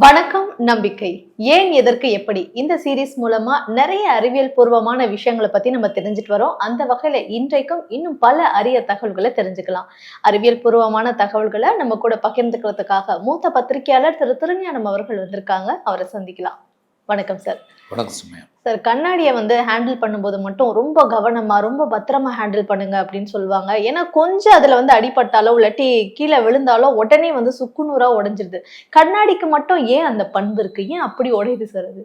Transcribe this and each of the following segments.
வணக்கம் நம்பிக்கை. ஏன் எதற்கு எப்படி? இந்த சீரீஸ் மூலமா நிறைய அறிவியல் பூர்வமான விஷயங்களை பத்தி நம்ம தெரிஞ்சுட்டு வரோம். அந்த வகையில இன்றைக்கும் இன்னும் பல அரிய தகவல்களை தெரிஞ்சுக்கலாம். அறிவியல் பூர்வமான தகவல்களை நம்ம கூட பகிர்ந்துக்கிறதுக்காக மூத்த பத்திரிகையாளர் திரு திருஞானம் அவர்கள் வந்திருக்காங்க. அவரை சந்திக்கலாம். வணக்கம் சார் வணக்கம் சுமையா சார் கண்ணாடியை வந்து ஹேண்டில் பண்ணும்போது மட்டும் ரொம்ப கவனமா ரொம்ப பத்திரமா ஹேண்டில் பண்ணுங்க அப்படின்னு சொல்லுவாங்க. ஏன்னா கொஞ்சம் அதுல வந்து அடிபட்டாலோ இல்லாட்டி கீழே விழுந்தாலோ உடனே வந்து சுக்குநூறா உடைஞ்சிருது. கண்ணாடிக்கு மட்டும் ஏன் அந்த பண்பு இருக்கு? ஏன் அப்படி உடையுது சார் அது?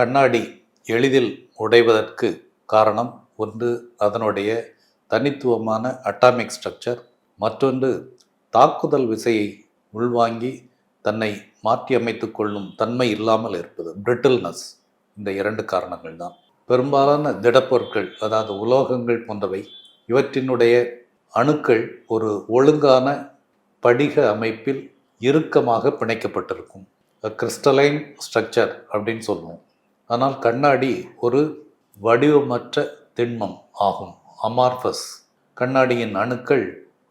கண்ணாடி எளிதில் உடைவதற்கு காரணம் ஒன்று அதனுடைய தனித்துவமான அட்டாமிக் ஸ்ட்ரக்சர் மற்றொன்று தாக்குதல் விசையை உள்வாங்கி தன்னை மாற்றி கொள்ளும் தன்மை இல்லாமல் இருப்பது பிரிட்டில்னஸ் இந்த இரண்டு காரணங்கள் தான். பெரும்பாலான திடப்பொருட்கள் அதாவது உலோகங்கள் போன்றவை இவற்றினுடைய அணுக்கள் ஒரு ஒழுங்கான படிக அமைப்பில் இறுக்கமாக பிணைக்கப்பட்டிருக்கும். கிறிஸ்டலைன் ஸ்ட்ரக்சர் அப்படின்னு சொல்லுவோம். ஆனால் கண்ணாடி ஒரு வடிவமற்ற திண்மம் ஆகும் அமார்பஸ் கண்ணாடியின் அணுக்கள்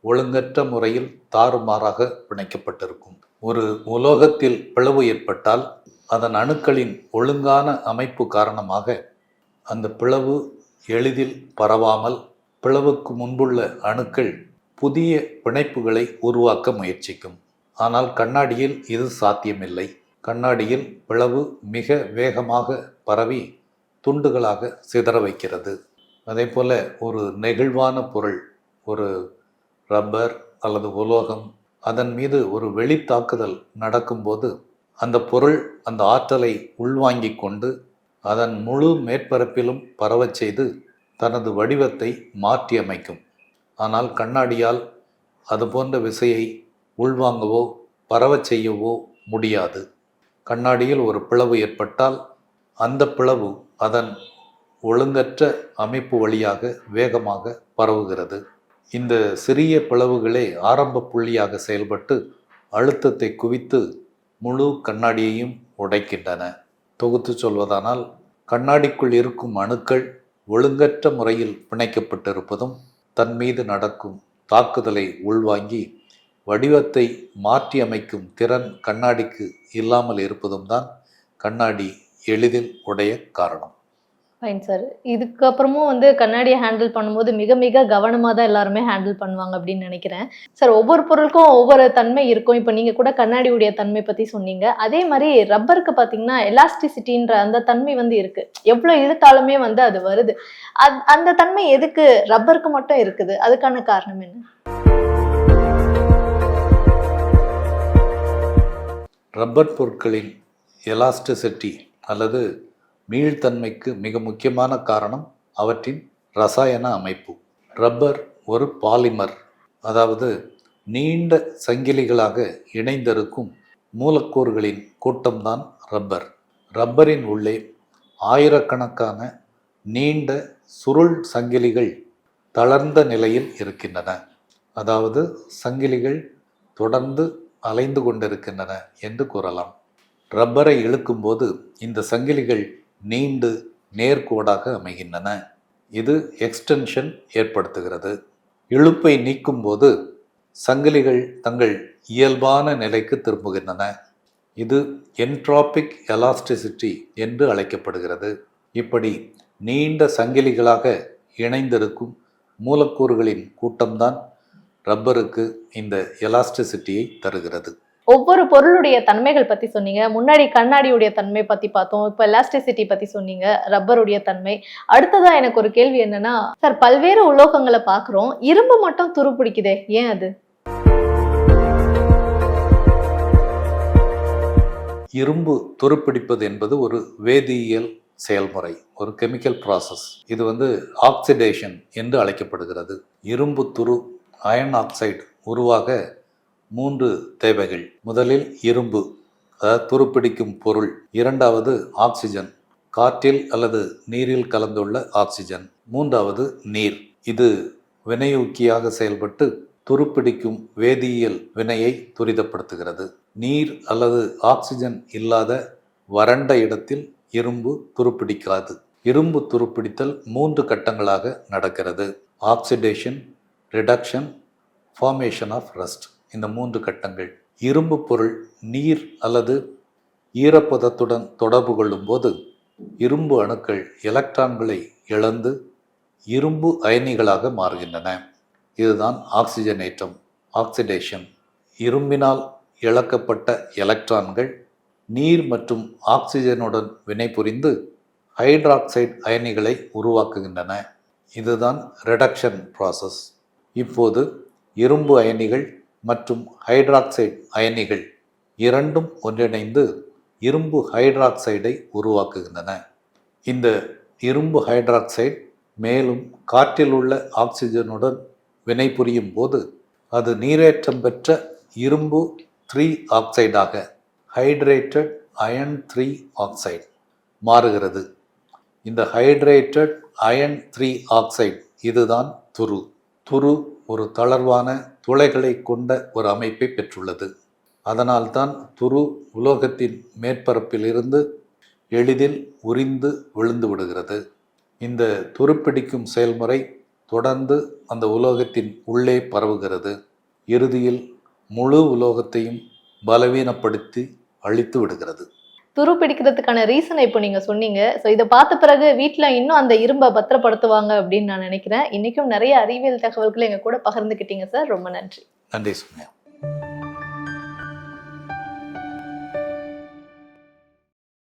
ஒழுங்கற்ற முறையில் தாறுமாறாக பிணைக்கப்பட்டிருக்கும். ஒரு உலோகத்தில் பிளவு ஏற்பட்டால் அதன் அணுக்களின் ஒழுங்கான அமைப்பு காரணமாக அந்த பிளவு எளிதில் பரவாமல் பிளவுக்கு முன்புள்ள அணுக்கள் புதிய பிணைப்புகளை உருவாக்க முயற்சிக்கும். ஆனால் கண்ணாடியில் இது சாத்தியமில்லை. கண்ணாடியில் பிளவு மிக வேகமாக பரவி துண்டுகளாக சிதற வைக்கிறது. அதே போல ஒரு நெகிழ்வான பொருள் ஒரு ரப்பர் அல்லது உலோகம் அதன் மீது ஒரு வெளித்தாக்குதல் நடக்கும்போது அந்த பொருள் அந்த ஆற்றலை உள்வாங்கிக் கொண்டு அதன் முழு மேற்பரப்பிலும் பரவச் செய்து தனது வடிவத்தை மாற்றியமைக்கும். ஆனால் கண்ணாடியால் அது போன்ற விசையை உள்வாங்கவோ பரவச் செய்யவோ முடியாது. கண்ணாடியில் ஒரு பிளவு ஏற்பட்டால் அந்த பிளவு அதன் ஒழுங்கற்ற அமைப்பு வழியாக வேகமாக பரவுகிறது. இந்த சிறிய பிளவுகளே ஆரம்ப புள்ளியாக செயல்பட்டு அழுத்தத்தை குவித்து முழு கண்ணாடியையும் உடைக்கின்றன. தொகுத்து சொல்வதானால் கண்ணாடிக்குள் இருக்கும் அணுக்கள் ஒழுங்கற்ற முறையில் பிணைக்கப்பட்டிருப்பதும் தன் மீது நடக்கும் தாக்குதலை உள்வாங்கி வடிவத்தை மாற்றி அமைக்கும் திறன் கண்ணாடிக்கு இல்லாமல் இருப்பதும் தான் கண்ணாடி எளிதில் உடைய காரணம். ஃபைன் சார் இதுக்கப்புறமும் வந்து கண்ணாடியை ஹேண்டில் பண்ணும்போது மிக மிக கவனமாக தான் எல்லாருமே ஹேண்டில் பண்ணுவாங்க அப்படின்னு நினைக்கிறேன். சார் ஒவ்வொரு பொருளுக்கும் ஒவ்வொரு தன்மை இருக்கும். இப்போ நீங்கள் கூட கண்ணாடியுடைய தன்மை பற்றி சொன்னீங்க. அதே மாதிரி ரப்பருக்கு பார்த்தீங்கன்னா எலாஸ்டிசிட்டின்ற அந்த தன்மை வந்து இருக்குது எவ்வளோ இழுத்தாலுமே வந்து அது வருது. அந் அந்த தன்மை எதுக்கு ரப்பருக்கு மட்டும் இருக்குது? அதுக்கான காரணம் என்ன? ரப்பர் பொருட்களின் எலாஸ்டிசிட்டி அல்லது மீள்தன்மைக்கு மிக முக்கியமான காரணம் அவற்றின் ரசாயன அமைப்பு. ரப்பர் ஒரு பாலிமர். அதாவது நீண்ட சங்கிலிகளாக இணைந்திருக்கும் மூலக்கூறுகளின் கூட்டம்தான் ரப்பர். ரப்பரின் உள்ளே ஆயிரக்கணக்கான நீண்ட சுருள் சங்கிலிகள் தளர்ந்த நிலையில் இருக்கின்றன. அதாவது சங்கிலிகள் தொடர்ந்து அலைந்து கொண்டிருக்கின்றன என்று கூறலாம். ரப்பரை இழுக்கும்போது இந்த சங்கிலிகள் நீண்டு நேர்கோடாக அமைகின்றன. இது எக்ஸ்டென்ஷன் ஏற்படுத்துகிறது. இழுப்பை நீக்கும்போது சங்கிலிகள் தங்கள் இயல்பான நிலைக்கு திரும்புகின்றன. இது என்ட்ராபிக் எலாஸ்டிசிட்டி என்று அழைக்கப்படுகிறது. இப்படி நீண்ட சங்கிலிகளாக இணைந்திருக்கும் மூலக்கூறுகளின் கூட்டம்தான் ரப்பருக்கு இந்த எலாஸ்டிசிட்டியை தருகிறது. ஒவ்வொரு பொருளுடைய தன்மைகள் பத்தி சொன்னீங்க. முன்னாடி கண்ணாடியுடைய தன்மை பத்தி பார்த்தோம். இப்போ எலாஸ்டிசிட்டி பத்தி சொன்னீங்க. ரப்பருடைய தன்மை. அடுத்ததா எனக்கு ஒரு கேள்வி என்னன்னா சார் பல்வேறு உலோகங்களை பார்க்குறோம். இரும்பு மட்டும் துரு பிடிக்குதே. ஏன் அது? இரும்பு துருப்பிடிப்பது என்பது ஒரு வேதியியல் செயல்முறை ஒரு கெமிக்கல் ப்ராசஸ் இது வந்து ஆக்சிடேஷன் என்று அழைக்கப்படுகிறது. இரும்பு துரு அயன் ஆக்சைடு உருவாக மூன்று தேவைகள். முதலில் இரும்பு அதாவது துருப்பிடிக்கும் பொருள். இரண்டாவது ஆக்சிஜன் காற்றில் அல்லது நீரில் கலந்துள்ள ஆக்சிஜன். மூன்றாவது நீர். இது வினையூக்கியாக செயல்பட்டு துருப்பிடிக்கும் வேதியியல் வினையை துரிதப்படுத்துகிறது. நீர் அல்லது ஆக்சிஜன் இல்லாத வறண்ட இடத்தில் இரும்பு துருப்பிடிக்காது. இரும்பு துருப்பிடித்தல் மூன்று கட்டங்களாக நடக்கிறது. Oxidation reduction formation of rust. இந்த மூன்று கட்டங்கள். இரும்பு பொருள் நீர் அல்லது ஈரப்பதத்துடன் தொடர்பு கொள்ளும்போது இரும்பு அணுக்கள் எலக்ட்ரான்களை இழந்து இரும்பு அயனிகளாக மாறுகின்றன. இதுதான் ஆக்சிஜனேற்றம் ஆக்சிடேஷன். இரும்பினால் இழக்கப்பட்ட எலக்ட்ரான்கள் நீர் மற்றும் ஆக்சிஜனுடன் வினைபுரிந்து ஹைட்ராக்சைடு அயனிகளை உருவாக்குகின்றன. இதுதான் ரெடக்ஷன் ப்ராசஸ். இப்போது இரும்பு அயனிகள் மற்றும் ஹைட்ராக்சைடு அயனிகள் இரண்டும் ஒன்றிணைந்து இரும்பு ஹைட்ராக்சைடை உருவாக்குகின்றன. இந்த இரும்பு ஹைட்ராக்சைடு மேலும் காற்றில் உள்ள ஆக்சிஜனுடன் வினைபுரியும் போது அது நீரேற்றம் பெற்ற இரும்பு த்ரீ ஆக்சைடாக ஹைட்ரேட்டட் அயன் த்ரீ ஆக்சைடு மாறுகிறது. இந்த ஹைட்ரேட்டட் அயன் த்ரீ ஆக்சைடு இதுதான் துரு. துரு ஒரு தளர்வான துளைகளை கொண்ட ஒரு அமைப்பை பெற்றுள்ளது. அதனால்தான் துரு உலோகத்தின் மேற்பரப்பிலிருந்து எளிதில் உரிந்து விழுந்து விடுகிறது. இந்த துருப்பிடிக்கும் செயல்முறை தொடர்ந்து அந்த உலோகத்தின் உள்ளே பரவுகிறது. இறுதியில் முழு உலோகத்தையும் பலவீனப்படுத்தி அழித்து விடுகிறது. துரு பிடிக்கிறதுக்கான ரீசனை இப்போ நீங்க சொன்னீங்க. ஸோ இதை பார்த்த பிறகு வீட்டில் இன்னும் அந்த இரும்பை பத்திரப்படுத்துவாங்க அப்படின்னு நான் நினைக்கிறேன். இன்னைக்கும் நிறைய அறிவியல் தகவல்களை எங்க கூட பகிர்ந்துக்கிட்டீங்க சார் ரொம்ப நன்றி. நன்றி சொன்னேன்